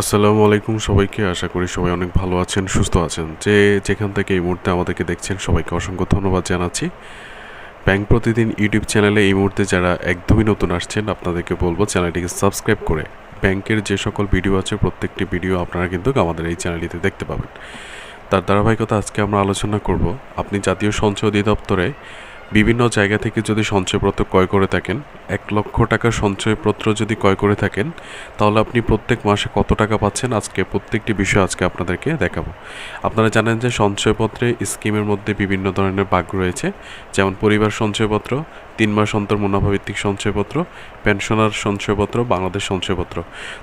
আসসালামু আলাইকুম সবাইকে। আশা করি সবাই অনেক ভালো আছেন, সুস্থ আছেন। যে যেখান থেকে এই মুহূর্তে আমাদেরকে দেখছেন, সবাইকে অসংখ্য ধন্যবাদ জানাচ্ছি। ব্যাংক প্রতিদিন ইউটিউব চ্যানেলে এই মুহূর্তে যারা একদমই নতুন আসছেন, আপনাদেরকে বলব চ্যানেলটিকে সাবস্ক্রাইব করে ব্যাংকের যে সকল ভিডিও আছে, প্রত্যেকটি ভিডিও আপনারা কিন্তু আমাদের এই চ্যানেলটিতে দেখতে পাবেন। তার ধারাবাহিকতা আজকে আমরা আলোচনা করব। আপনি জাতীয় সঞ্চয় অধিদপ্তরে বিভিন্ন জায়গা থেকে যদি সঞ্চয়পত্র ক্রয় করে থাকেন, এক লক্ষ টাকার সঞ্চয়পত্র যদি ক্রয় করে থাকেন, তাহলে আপনি প্রত্যেক মাসে কত টাকা পাচ্ছেন? আজকে প্রত্যেকটি বিষয় আজকে আপনাদেরকে দেখাবো। আপনারা জানেন যে সঞ্চয়পত্রে স্কিমের মধ্যে বিভিন্ন ধরনের ভাগ রয়েছে, যেমন পরিবার সঞ্চয়পত্র তিন মাস অন্তর মুনাফাভিত্তিক সঞ্চয়পত্র, পেনশনার সঞ্চয়পত্র, বাংলাদেশ সঞ্চয়পত্র।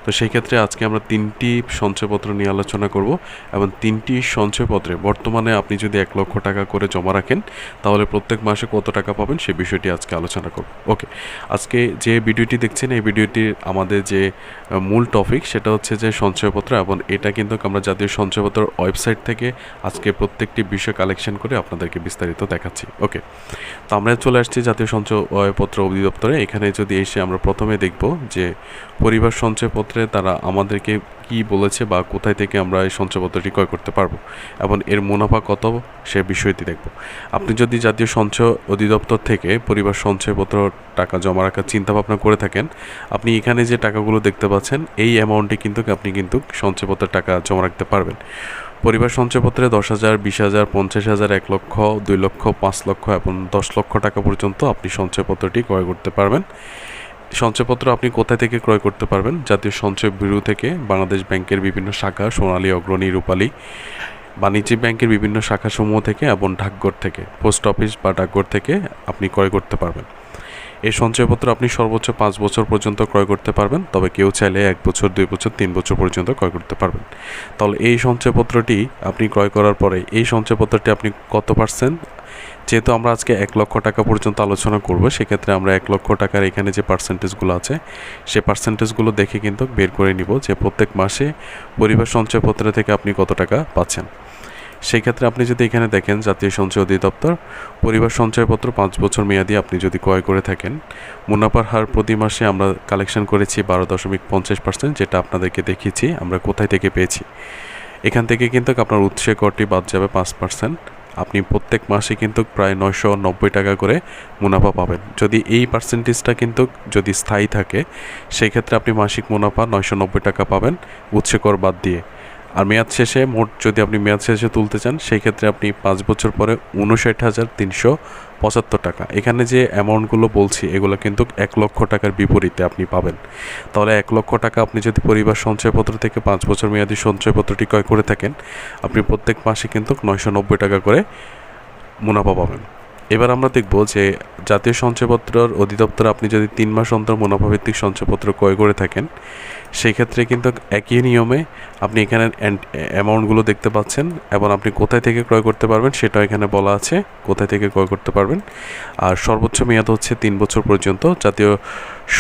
তো সেই ক্ষেত্রে আজকে আমরা তিনটি সঞ্চয়পত্র নিয়ে আলোচনা করব এবং তিনটি সঞ্চয়পত্রে বর্তমানে আপনি যদি এক লক্ষ টাকা করে জমা রাখেন, তাহলে প্রত্যেক মাসে কত টাকা পাবেন সেই বিষয়টি আজকে আলোচনা করব। ওকে, আজকে যে ভিডিওটি দেখছেন, এই ভিডিওটির আমাদের যে মূল টপিক সেটা হচ্ছে যে সঞ্চয়পত্র এবং এটা কিন্তু আমরা জাতীয় সঞ্চয়পত্র ওয়েবসাইট থেকে আজকে প্রত্যেকটি বিষয় কালেকশন করে আপনাদেরকে বিস্তারিত দেখাচ্ছি। ওকে, তো আমরা চলে আসছি জাতীয় সঞ্চয়পত্র অধিদপ্তরে। এখানে যদি এসে আমরা প্রথমে দেখব যে পরিবার সঞ্চয়পত্রে তারা আমাদেরকে কি বলেছে বা কোথায় থেকে আমরা এই সঞ্চয়পত্রটি ক্রয় করতে পারব এবং এর মুনাফা কত, সে বিষয়টি দেখব। আপনি যদি জাতীয় সঞ্চয় অধিদপ্তর থেকে পরিবার সঞ্চয়পত্র টাকা জমা রাখার চিন্তা ভাবনা করে থাকেন, আপনি এখানে যে টাকাগুলো দেখতে পাচ্ছেন, এই অ্যামাউন্টে কিন্তু আপনি কিন্তু সঞ্চয়পত্রের টাকা জমা রাখতে পারবেন। পরিবার সঞ্চয়পত্রে দশ হাজার, বিশ হাজার, পঞ্চাশ হাজার, এক লক্ষ, দুই লক্ষ, পাঁচ লক্ষ এবং দশ লক্ষ টাকা পর্যন্ত আপনি সঞ্চয়পত্রটি ক্রয় করতে পারবেন। সঞ্চয়পত্র আপনি কোথায় থেকে ক্রয় করতে পারবেন? জাতীয় সঞ্চয় ব্যুরো থেকে বাংলাদেশ ব্যাংকের বিভিন্ন শাখা, সোনালী, অগ্রণী, রূপালী, বাণিজ্যিক ব্যাংকের বিভিন্ন শাখাসমূহ থেকে এবং ডাকঘর থেকে, পোস্ট অফিস বা ডাকঘর থেকে আপনি ক্রয় করতে পারবেন। এই সঞ্চয়পত্র আপনি সর্বোচ্চ পাঁচ বছর পর্যন্ত ক্রয় করতে পারবেন, তবে কেউ চাইলে এক বছর, দুই বছর, তিন বছর পর্যন্ত ক্রয় করতে পারবেন। তাহলে এই সঞ্চয়পত্রটি আপনি ক্রয় করার পরে এই সঞ্চয়পত্রটি আপনি কত পার্সেন্ট? যেহেতু আমরা আজকে এক লক্ষ টাকা পর্যন্ত আলোচনা করব, সেক্ষেত্রে আমরা এক লক্ষ টাকার এখানে যে পার্সেন্টেজগুলো আছে, সে পার্সেন্টেজগুলো দেখে কিন্তু বের করে নিব যে প্রত্যেক মাসে পরিবার সঞ্চয়পত্র থেকে আপনি কত টাকা পাচ্ছেন। সেই ক্ষেত্রে আপনি যদি এখানে দেখেন জাতীয় সঞ্চয় অধিদপ্তর, পরিবার সঞ্চয়পত্র পাঁচ বছর মেয়াদি আপনি যদি ক্রয় করে থাকেন, মুনাফার হার প্রতি মাসে আমরা কালেকশন করেছি বারো দশমিক পঞ্চাশ পার্সেন্ট যেটা আপনাদেরকে দেখিয়েছি, আমরা কোথায় থেকে পেয়েছি। এখান থেকে কিন্তু আপনার উৎসে করটি বাদ যাবে পাঁচ পার্সেন্ট আপনি প্রত্যেক মাসে কিন্তু প্রায় নয়শো নব্বই টাকা করে মুনাফা পাবেন। যদি এই পার্সেন্টেজটা কিন্তু যদি স্থায়ী থাকে, সেই ক্ষেত্রে আপনি মাসিক মুনাফা নয়শো নব্বই টাকা পাবেন উৎসে কর বাদ দিয়ে। আর মেয়াদ শেষে মোট যদি আপনি মেয়াদ শেষে তুলতে চান, সেই ক্ষেত্রে আপনি পাঁচ বছর পরে উনষাট হাজার তিনশো পঁচাত্তর টাকা। এখানে যে অ্যামাউন্টগুলো বলছি, এগুলো কিন্তু এক লক্ষ টাকার বিপরীতে আপনি পাবেন। তাহলে এক লক্ষ টাকা আপনি যদি পরিবার সঞ্চয়পত্র থেকে পাঁচ বছর মেয়াদি সঞ্চয়পত্রটি ক্রয় করে থাকেন, আপনি প্রত্যেক মাসে কিন্তু নয়শো নব্বই টাকা করে মুনাফা পাবেন। এবার আমরা দেখব যে জাতীয় সঞ্চয়পত্রের অধিদপ্তর আপনি যদি তিন মাস অন্তর মুনাফাভিত্তিক সঞ্চয়পত্র ক্রয় করে থাকেন সেই ক্ষেত্রে কিন্তু একই নিয়মে আপনি এখানে অ্যামাউন্টগুলো দেখতে পাচ্ছেন এবং আপনি কোথায় থেকে ক্রয় করতে পারবেন সেটাও এখানে বলা আছে, কোথায় থেকে ক্রয় করতে পারবেন। আর সর্বোচ্চ মেয়াদ হচ্ছে তিন বছর পর্যন্ত। জাতীয়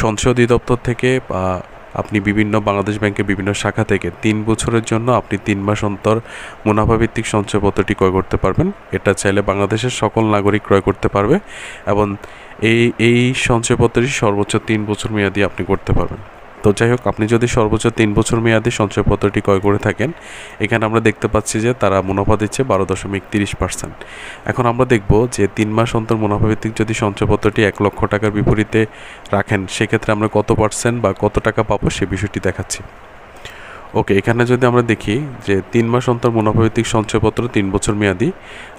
সঞ্চয় অধিদপ্তর থেকে বা আপনি বিভিন্ন বাংলাদেশ ব্যাংকের বিভিন্ন শাখা থেকে তিন বছরের জন্য আপনি তিন মাস অন্তর মুনাফাভিত্তিক সঞ্চয়পত্রটি ক্রয় করতে পারবেন। এটা চাইলে বাংলাদেশের সকল নাগরিক ক্রয় করতে পারবে এবং এই এই সঞ্চয়পত্রটি সর্বোচ্চ তিন বছর মেয়াদি আপনি করতে পারবেন। তো যাই হোক, আপনি যদি সর্বোচ্চ তিন বছর মেয়াদি সঞ্চয়পত্রটি ক্রয় করে থাকেন, এখানে আমরা দেখতে পাচ্ছি যে তারা মুনাফা দিচ্ছে বারো দশমিক তিরিশ পার্সেন্ট। এখন আমরা দেখব যে তিন মাস অন্তর মুনাফাভিত্তিক যদি সঞ্চয়পত্রটি এক লক্ষ টাকার বিপরীতে রাখেন, সেক্ষেত্রে আমরা কত পার্সেন্ট বা কত টাকা পাবো সে বিষয়টি দেখাচ্ছি। ওকে, এখানে যদি আমরা দেখি যে তিন মাস অন্তর মুনাফাভিত্তিক সঞ্চয়পত্র তিন বছর মেয়াদি,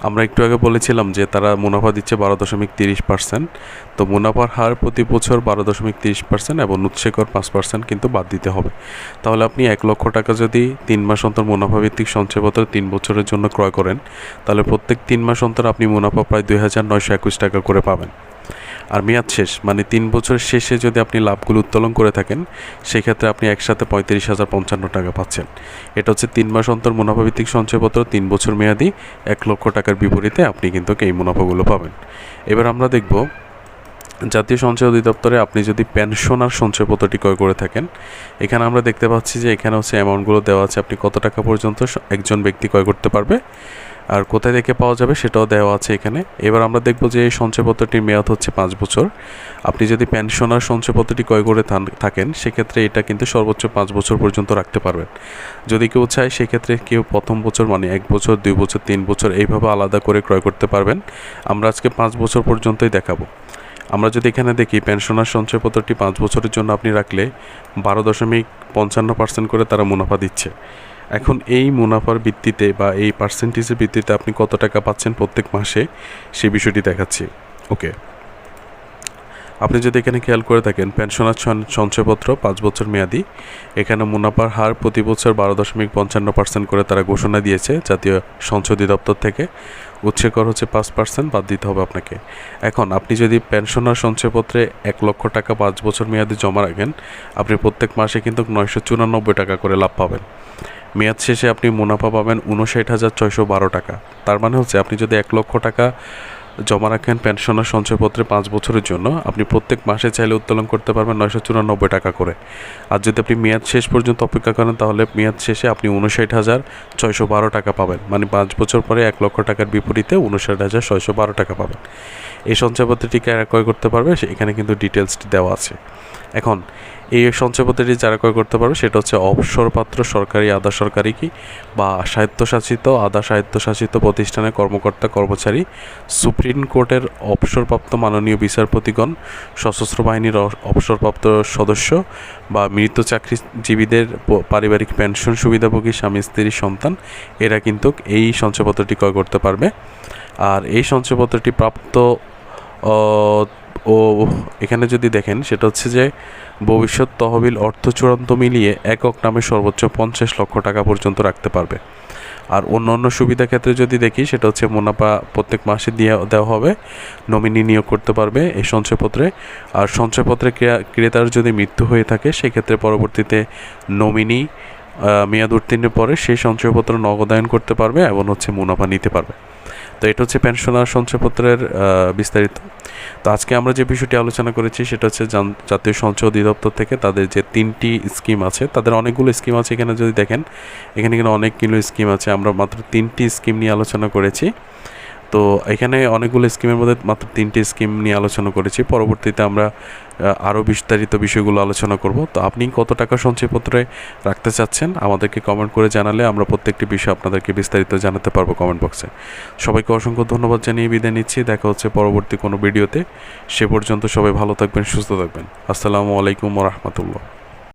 আমরা একটু আগে বলেছিলাম যে তারা মুনাফা দিচ্ছে বারো দশমিক তিরিশ পার্সেন্ট। তো মুনাফার হার প্রতি বছর বারো দশমিক তিরিশ পার্সেন্ট এবং উৎসেকর পাঁচ পার্সেন্ট কিন্তু বাদ দিতে হবে। তাহলে আপনি এক লক্ষ টাকা যদি তিন মাস অন্তর মুনাফাভিত্তিক সঞ্চয়পত্র তিন বছরের জন্য ক্রয় করেন, তাহলে প্রত্যেক তিন মাস অন্তর আপনি মুনাফা প্রায় দুই হাজার নয়শো একুশ টাকা করে পাবেন। আর মেয়াদ শেষ মানে তিন বছরের শেষে যদি আপনি লাভগুলো উত্তোলন করে থাকেন, সেক্ষেত্রে আপনি একসাথে পঁয়ত্রিশ হাজার পঞ্চান্ন টাকা পাচ্ছেন। এটা হচ্ছে তিন মাস অন্তর মুনাফাভিত্তিক সঞ্চয়পত্র, তিন বছর মেয়াদি, এক লক্ষ টাকার বিপরীতে আপনি কিন্তু এই মুনাফাগুলো পাবেন। এবার আমরা দেখব, জাতীয় সঞ্চয় অধিদপ্তরে আপনি যদি পেনশনার সঞ্চয়পত্রটি ক্রয় করে থাকেন, এখানে আমরা দেখতে পাচ্ছি যে এখানে হচ্ছে অ্যামাউন্টগুলো দেওয়া আছে, আপনি কত টাকা পর্যন্ত একজন ব্যক্তি ক্রয় করতে পারবে। আর কোথায় থেকে পাওয়া যাবে সেটাও দেওয়া আছে এখানে। এবার আমরা দেখব যে এই সঞ্চয়পত্রটির মেয়াদ হচ্ছে পাঁচ বছর। আপনি যদি পেনশনার সঞ্চয়পত্রটি ক্রয় করে থাকেন, সেক্ষেত্রে এটা কিন্তু সর্বোচ্চ পাঁচ বছর পর্যন্ত রাখতে পারবেন। যদি কেউ চায়, সেক্ষেত্রে কেউ প্রথম বছর মানে এক বছর, দুই বছর, তিন বছর এইভাবে আলাদা করে ক্রয় করতে পারবেন। আমরা আজকে পাঁচ বছর পর্যন্তই দেখাবো। আমরা যদি এখানে দেখি পেনশনার সঞ্চয়পত্রটি পাঁচ বছরের জন্য আপনি রাখলে বারো দশমিক পঞ্চান্ন পার্সেন্ট করে তারা মুনাফা দিচ্ছে। এখন এই মুনাফার ভিত্তিতে বা এই পার্সেন্টেজের ভিত্তিতে আপনি কত টাকা পাচ্ছেন প্রত্যেক মাসে সেই বিষয়টি দেখাচ্ছি। ওকে। আপনি যদি এখানে খেয়াল করে থাকেন, পেনশনার সঞ্চয়পত্র পাঁচ বছর মেয়াদি, এখানে মুনাফার হার প্রতি বছর বারো দশমিক পঞ্চান্ন পার্সেন্ট করে তারা ঘোষণা দিয়েছে, জাতীয় সঞ্চয় অধিদপ্তর থেকে। উৎসে কর হচ্ছে পাঁচ পার্সেন্ট বাদ দিতে হবে আপনাকে। এখন আপনি যদি পেনশনার সঞ্চয়পত্রে এক লক্ষ টাকা পাঁচ বছর মেয়াদি জমা রাখেন, আপনি প্রত্যেক মাসে কিন্তু নয়শো চুরানব্বই টাকা করে লাভ পাবেন। মেয়াদ শেষে আপনি মুনাফা পাবেন উনষাট হাজার ছয়শো বারো টাকা। তার মানে হচ্ছে আপনি যদি এক লক্ষ টাকা জমা রাখেন পেনশনার সঞ্চয়পত্রে পাঁচ বছরের জন্য, আপনি প্রত্যেক মাসে চাইলে উত্তোলন করতে পারবেন নয়শো চুরানব্বই টাকা করে। আর যদি আপনি মেয়াদ শেষ পর্যন্ত অপেক্ষা করেন, তাহলে মেয়াদ শেষে আপনি উনষাট হাজার ছয়শো বারো টাকা পাবেন। মানে পাঁচ বছর পরে এক লক্ষ টাকার বিপরীতে উনষাট হাজার ছয়শো বারো টাকা পাবেন। এই সঞ্চয়পত্রটি কারা ক্রয় করতে পারবে এখানে কিন্তু ডিটেলসটি দেওয়া আছে। এখন এই সঞ্চয়পত্রটি যারা ক্রয় করতে পারবে, সেটা হচ্ছে অবসরপাত্র সরকারি, আধা সরকারি কি, বা স্বায়ত্তশাসিত, আধা স্বায়ত্তশাসিত প্রতিষ্ঠানের কর্মকর্তা, কর্মচারী, সুপ্রিম কোর্টের অবসরপ্রাপ্ত মাননীয় বিচারপতিগণ, সশস্ত্র বাহিনীর অবসরপ্রাপ্ত সদস্য, বা মৃত চাকরিজীবীদের পারিবারিক পেনশন সুবিধাভোগী স্বামী, স্ত্রী, সন্তান, এরা কিন্তু এই সঞ্চয়পত্রটি ক্রয় করতে পারবে। আর এই সঞ্চয়পত্রটি প্রাপ্ত ও এখানে যদি দেখেন, সেটা হচ্ছে যে ভবিষ্যৎ তহবিল অর্থ চূড়ান্ত মিলিয়ে একক নামে সর্বোচ্চ পঞ্চাশ লক্ষ টাকা পর্যন্ত রাখতে পারবে। আর অন্য অন্য সুবিধা ক্ষেত্রে যদি দেখি, সেটা হচ্ছে মুনাফা প্রত্যেক মাসে দিয়ে দেওয়া হবে, নমিনি নিয়োগ করতে পারবে এই সঞ্চয়পত্রে। আর সঞ্চয়পত্রে ক্রেতার যদি মৃত্যু হয়ে থাকে, সেক্ষেত্রে পরবর্তীতে নমিনি মেয়াদ উত্তীর্ণের পরে সেই সঞ্চয়পত্র নগদায়ন করতে পারবে এবং হচ্ছে মুনাফা নিতে পারবে। তো এটা হচ্ছে পেনশনার সঞ্চয়পত্রের বিস্তারিত। তো আজকে আমরা যে বিষয়টি আলোচনা করেছি সেটা হচ্ছে জাতীয় সঞ্চয় অধিদপ্তর থেকে তাদের যে তিনটি স্কিম আছে, তাদের অনেকগুলো স্কিম আছে এখানে যদি দেখেন, এখানে কিন্তু অনেকগুলো স্কিম আছে। আমরা মাত্র তিনটি স্কিম নিয়ে আলোচনা করেছি। তো এখানে অনেকগুলো স্কিমের মধ্যে মাত্র তিনটি স্কিম নিয়ে আলোচনা করেছি। পরবর্তীতে আমরা আরও বিস্তারিত বিষয়গুলো আলোচনা করব। তো আপনি কত টাকা সঞ্চয়পত্রে রাখতে চাচ্ছেন? আমাদেরকে কমেন্ট করে জানালে আমরা প্রত্যেকটি বিষয় আপনাদেরকে বিস্তারিত জানাতে পারব কমেন্ট বক্সে সবাইকে অসংখ্য ধন্যবাদ জানিয়ে বিদায় নিচ্ছি। দেখা হচ্ছে পরবর্তী কোনো ভিডিওতে। সে পর্যন্ত সবাই ভালো থাকবেন, সুস্থ থাকবেন। আসসালামু আলাইকুম রহমতুল্লাহ।